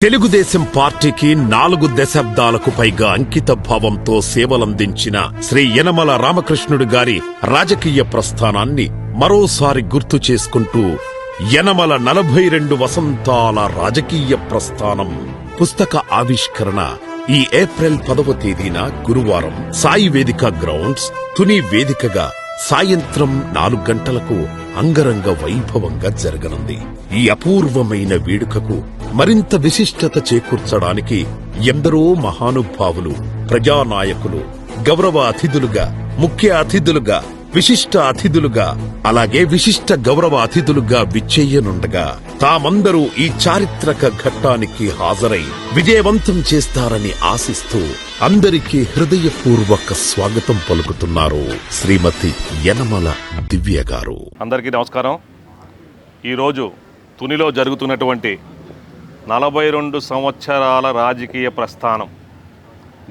తెలుగుదేశం పార్టీకి నాలుగు దశాబ్దాలకు పైగా అంకిత భావంతో సేవలందించిన శ్రీ యనమల రామకృష్ణుడు గారి రాజకీయ ప్రస్థానాన్ని మరోసారి గుర్తు చేసుకుంటూ యనమల నలభై రెండు వసంతాల రాజకీయ ప్రస్థానం పుస్తక ఆవిష్కరణ ఈ ఏప్రిల్ పదవ తేదీన గురువారం సాయి వేదిక గ్రౌండ్స్ తుని వేదికగా సాయంత్రం నాలుగు గంటలకు అంగరంగ వైభవంగా జరగనుంది. ఈ అపూర్వమైన వేడుకకు మరింత విశిష్టత చేకూర్చడానికి ఎందరో మహానుభావులు ప్రజానాయకులు గౌరవ అతిథులుగా ముఖ్య అతిథులుగా విశిష్ట అతిథులుగా అలాగే విశిష్ట గౌరవ అతిథులుగా విచ్చేయనుండగా తామందరూ ఈ చారిత్రక ఘట్టానికి హాజరై విజయవంతం చేస్తారని ఆశిస్తూ అందరికీ హృదయపూర్వక స్వాగతం పలుకుతున్నారు శ్రీమతి యనమల దివ్య గారు. అందరికీ నమస్కారం. ఈరోజు తునిలో జరుగుతున్నటువంటి నలభై రెండు సంవత్సరాల రాజకీయ ప్రస్థానం.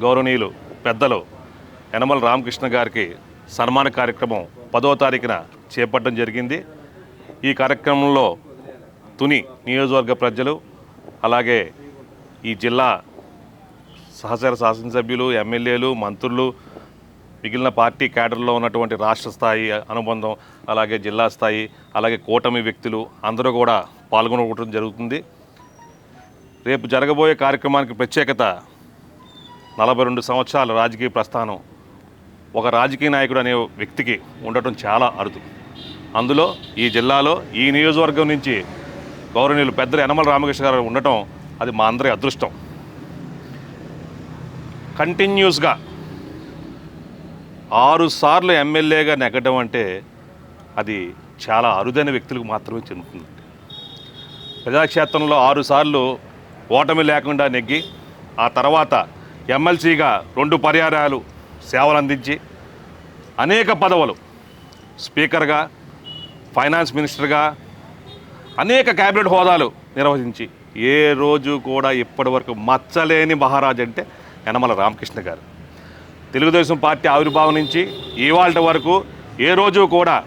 గౌరవనీయులు పెద్దలు యనమల రామకృష్ణ గారికి సన్మాన కార్యక్రమం పదో తారీఖున చేపట్టడం జరిగింది. ఈ కార్యక్రమంలో తుని నియోజకవర్గ ప్రజలు అలాగే ఈ జిల్లా సహచర శాసనసభ్యులు ఎమ్మెల్యేలు మంత్రులు మిగిలిన పార్టీ క్యాడర్లో ఉన్నటువంటి రాష్ట్ర స్థాయి అనుబంధం అలాగే జిల్లా స్థాయి అలాగే కూటమి వ్యక్తులు అందరూ కూడా పాల్గొనడం జరుగుతుంది. రేపు జరగబోయే కార్యక్రమానికి ప్రత్యేకత నలభై రెండు సంవత్సరాల రాజకీయ ప్రస్థానం. ఒక రాజకీయ నాయకుడు అనే వ్యక్తికి ఉండటం చాలా అరుదు. అందులో ఈ జిల్లాలో ఈ నియోజకవర్గం నుంచి గౌరవనీయులు పెద్దలు యనమల రామకృష్ణ గారు ఉండటం అది మా అందరి అదృష్టం. కంటిన్యూస్గా ఆరు సార్లు ఎమ్మెల్యేగా నెగ్గడం అంటే అది చాలా అరుదైన వ్యక్తులకు మాత్రమే చెందుతుంది. ప్రజాక్షేత్రంలో ఆరుసార్లు ఓటమి లేకుండా నెగ్గి ఆ తర్వాత ఎమ్మెల్సీగా రెండు పర్యాయాలు సేవలు అందించి అనేక పదవులు స్పీకర్గా ఫైనాన్స్ మినిస్టర్గా అనేక క్యాబినెట్ హోదాలు నిర్వహించి ఏ రోజు కూడా ఇప్పటివరకు మచ్చలేని మహారాజు అంటే యనమల రామకృష్ణ గారు. తెలుగుదేశం పార్టీ ఆవిర్భావం నుంచి ఇవాళ వరకు ఏ రోజు కూడా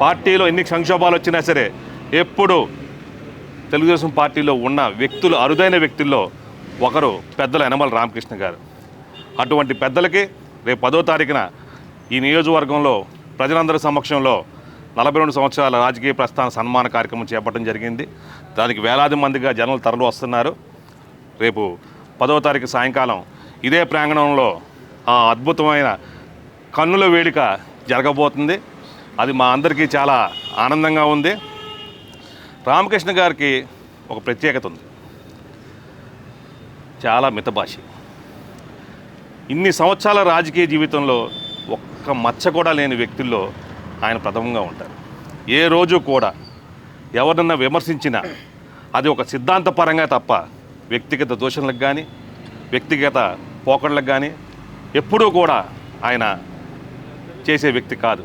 పార్టీలో ఎన్ని సంక్షోభాలు వచ్చినా సరే ఎప్పుడు తెలుగుదేశం పార్టీలో ఉన్న వ్యక్తులు అరుదైన వ్యక్తుల్లో ఒకరు పెద్దల యనమల రామకృష్ణ గారు. అటువంటి పెద్దలకి రేపు పదో తారీఖున ఈ నియోజకవర్గంలో ప్రజలందరి సమక్షంలో నలభై రెండు సంవత్సరాల రాజకీయ ప్రస్థాన సన్మాన కార్యక్రమం చేపట్టడం జరిగింది. దానికి వేలాది మందిగా జనాలు తరలి వస్తున్నారు. రేపు పదో తారీఖు సాయంకాలం ఇదే ప్రాంగణంలో ఆ అద్భుతమైన కన్నుల వేడుక జరగబోతుంది. అది మా అందరికీ చాలా ఆనందంగా ఉంది. రామకృష్ణ గారికి ఒక ప్రత్యేకత ఉంది. చాలా మితభాషి ఇన్ని సంవత్సరాల రాజకీయ జీవితంలో ఒక్క మచ్చ కూడా లేని వ్యక్తుల్లో ఆయన ప్రథమంగా ఉంటారు. ఏ రోజు కూడా ఎవరినన్నా విమర్శించినా అది ఒక సిద్ధాంతపరంగా తప్ప వ్యక్తిగత దోషణలకు కానీ వ్యక్తిగత పోకడలకు కానీ ఎప్పుడూ కూడా ఆయన చేసే వ్యక్తి కాదు.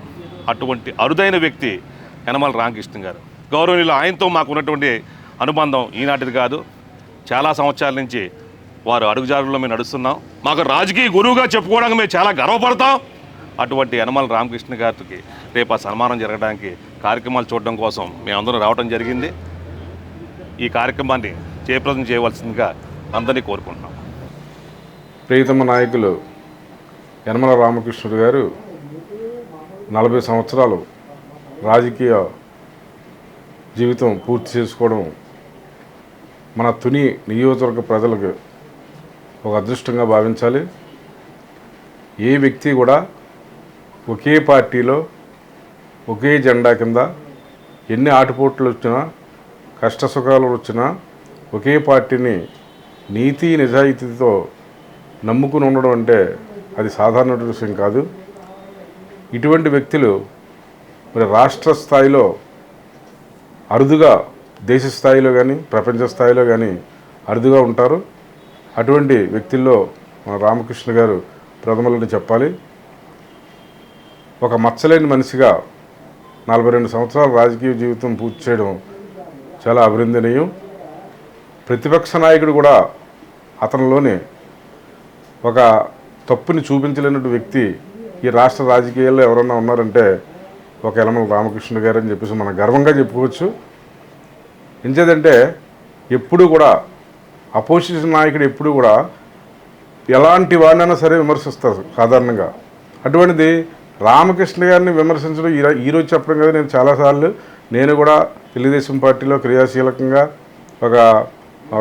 అటువంటి అరుదైన వ్యక్తి యనమల రామకృష్ణ గారు. గౌరవనీయులు ఆయనతో మాకు ఉన్నటువంటి అనుబంధం ఈనాటిది కాదు. చాలా సంవత్సరాల నుంచి వారు అడుగుజారుల్లో మేము నడుస్తున్నాం. మాకు రాజకీయ గురువుగా చెప్పుకోవడానికి మేము చాలా గర్వపడతాం. అటువంటి యనమల రామకృష్ణ గారికి రేపు ఆ సన్మానం జరగడానికి కార్యక్రమాలు చూడడం కోసం మేమందరం రావడం జరిగింది. ఈ కార్యక్రమాన్ని చేప్రదం చేయవలసిందిగా అందరినీ కోరుకుంటున్నాం. ప్రియతమ నాయకులు యనమల రామకృష్ణుడు గారు నలభై సంవత్సరాలు రాజకీయ జీవితం పూర్తి చేసుకోవడం మన తుని నియోజకవర్గ ప్రజలకు ఒక అదృష్టంగా భావించాలి. ఏ వ్యక్తి కూడా ఒకే పార్టీలో ఒకే జెండా కింద ఎన్ని ఆటుపోట్లు వచ్చినా కష్ట సుఖాలు వచ్చినా ఒకే పార్టీని నీతి నిజాయితీతో నమ్ముకుని ఉండడం అంటే అది సాధారణ విషయం కాదు. ఇటువంటి వ్యక్తులు మరి రాష్ట్ర స్థాయిలో అరుదుగా దేశ స్థాయిలో కానీ ప్రపంచ స్థాయిలో కానీ అరుదుగా ఉంటారు. అటువంటి వ్యక్తుల్లో మన రామకృష్ణ గారు ప్రథమలని చెప్పాలి. ఒక మచ్చలేని మనిషిగా నలభై రెండు సంవత్సరాల రాజకీయ జీవితం పూర్తి చేయడం చాలా అభినందనీయం. ప్రతిపక్ష నాయకుడు కూడా అతనిలోనే ఒక తప్పుని చూపించలేనటువంటి వ్యక్తి ఈ రాష్ట్ర రాజకీయాల్లో ఎవరన్నా ఉన్నారంటే ఒక యలమల రామకృష్ణ గారు అని చెప్పేసి మనం గర్వంగా చెప్పుకోవచ్చు. ఎంచేదంటే ఎప్పుడూ కూడా అపోజిషన్ నాయకుడు ఎప్పుడు కూడా ఎలాంటి వాడినైనా సరే విమర్శిస్తారు సాధారణంగా. అటువంటిది రామకృష్ణ గారిని విమర్శించడం ఈ ఈరోజు చెప్పడం కదా నేను చాలాసార్లు నేను కూడా తెలుగుదేశం పార్టీలో క్రియాశీలకంగా ఒక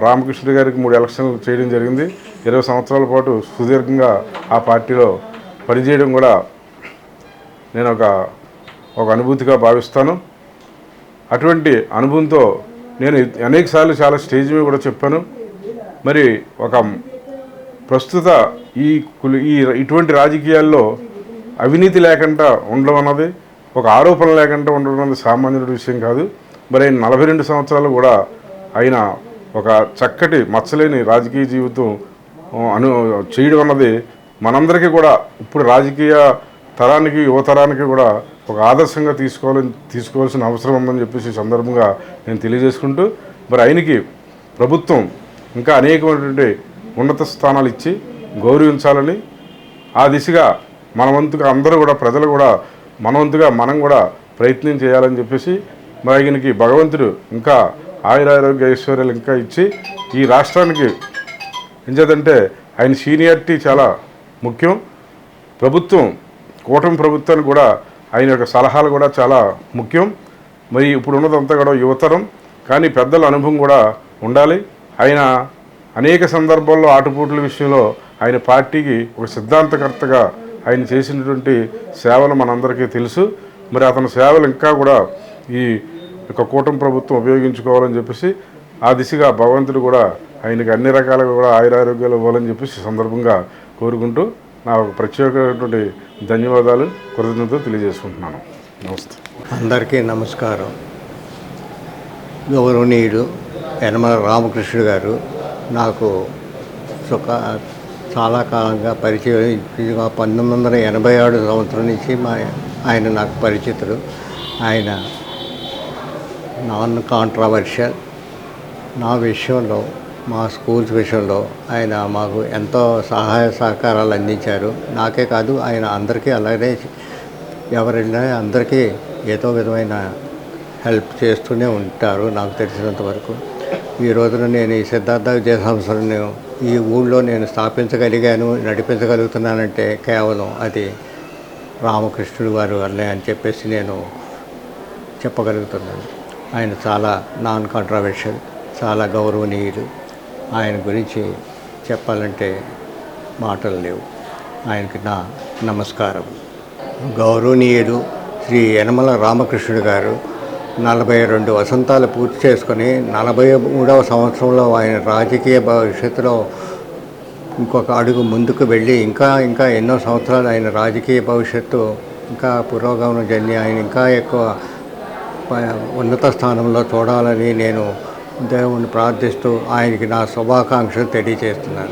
రామకృష్ణ గారికి మూడు ఎలక్షన్లు చేయడం జరిగింది. ఇరవై సంవత్సరాల పాటు సుదీర్ఘంగా ఆ పార్టీలో పనిచేయడం కూడా నేను ఒక ఒక అనుభూతిగా భావిస్తాను. అటువంటి అనుభవంతో నేను అనేకసార్లు చాలా స్టేజ్ మీద కూడా చెప్పాను. మరి ఒక ప్రస్తుత ఈ కులి- ఈ ఇటువంటి రాజకీయాల్లో అవినీతి లేకుండా ఉండడం అన్నది ఒక ఆరోపణ లేకుండా ఉండడం అన్నది సామాన్యుడి విషయం కాదు. మరి ఆయన నలభై రెండు సంవత్సరాలు కూడా ఆయన ఒక చక్కటి మచ్చలేని రాజకీయ జీవితం అను చేయడం అన్నది మనందరికీ కూడా ఇప్పుడు రాజకీయ తరానికి యువతరానికి కూడా ఒక ఆదర్శంగా తీసుకోవాలని తీసుకోవాల్సిన అవసరం ఉందని చెప్పేసి సందర్భంగా నేను తెలియజేసుకుంటూ మరి ఆయనకి ప్రభుత్వం ఇంకా అనేకమైనటువంటి ఉన్నత స్థానాలు ఇచ్చి గౌరవించాలని ఆ దిశగా మన వంతుగా అందరూ కూడా ప్రజలు కూడా మన వంతుగా మనం కూడా ప్రయత్నం చేయాలని చెప్పేసి మరి ఆయనకి భగవంతుడు ఇంకా ఆయురారోగ్య ఐశ్వర్యాలు ఇంకా ఇచ్చి ఈ రాష్ట్రానికి ఎంచేదంటే ఆయన సీనియారిటీ చాలా ముఖ్యం. ప్రభుత్వం కూటమి ప్రభుత్వానికి కూడా ఆయన యొక్క సలహాలు కూడా చాలా ముఖ్యం. మరి ఇప్పుడు ఉన్నదంతా కూడా యువతరం. కానీ పెద్దల అనుభవం కూడా ఉండాలి. ఆయన అనేక సందర్భాల్లో ఆటుపోట్ల విషయంలో ఆయన పార్టీకి ఒక సిద్ధాంతకర్తగా ఆయన చేసినటువంటి సేవలు మనందరికీ తెలుసు. మరి అతని సేవలు ఇంకా కూడా ఈ యొక్క కూటమి ప్రభుత్వం ఉపయోగించుకోవాలని చెప్పేసి ఆ దిశగా భగవంతుడు కూడా ఆయనకి అన్ని రకాలుగా కూడా ఆయురారోగ్యాలు ఇవ్వాలని చెప్పేసి సందర్భంగా కోరుకుంటూ నా ఒక ప్రత్యేకమైనటువంటి ధన్యవాదాలు కృతజ్ఞతలు తెలియజేసుకుంటున్నాను. నమస్తే. అందరికీ నమస్కారం. గౌరవనీయుడు యనమల రామకృష్ణుడు గారు నాకు సుఖ చాలా కాలంగా పరిచయం పంతొమ్మిది వందల ఎనభై ఆరు సంవత్సరం నుంచి మా ఆయన నాకు పరిచితుడు. ఆయన నాన్ కాంట్రవర్షియల్ నా విషయంలో మా స్కూల్స్ విషయంలో ఆయన మాకు ఎంతో సహాయ సహకారాలు అందించారు. నాకే కాదు ఆయన అందరికీ అలాగే ఎవరైనా అందరికీ ఏదో విధమైన హెల్ప్ చేస్తూనే ఉంటారు నాకు తెలిసినంత వరకు. ఈ రోజున నేను ఈ సిద్ధార్థ విద్యా సంస్థను ఈ ఊళ్ళో నేను స్థాపించగలిగాను నడిపించగలుగుతున్నానంటే కేవలం అది రామకృష్ణుడు వారు వల్లే అని చెప్పేసి నేను చెప్పగలుగుతున్నాను. ఆయన చాలా నాన్ కాంట్రవర్షియల్ చాలా గౌరవనీయులు. ఆయన గురించి చెప్పాలంటే మాటలు లేవు. ఆయనకి నా నమస్కారం. గౌరవనీయుడు శ్రీ యనమల రామకృష్ణుడు గారు నలభై రెండు వసంతాలు పూర్తి చేసుకొని నలభై మూడవ సంవత్సరంలో ఆయన రాజకీయ భవిష్యత్తులో ఇంకొక అడుగు ముందుకు వెళ్ళి ఇంకా ఇంకా ఎన్నో సంవత్సరాలు ఆయన రాజకీయ భవిష్యత్తు ఇంకా పురోగమనం చెంది ఆయన ఇంకా ఎక్కువ ఉన్నత స్థానంలో చూడాలని నేను దేవుణ్ణి ప్రార్థిస్తూ ఆయనకి నా శుభాకాంక్షలు తెలియజేస్తున్నాను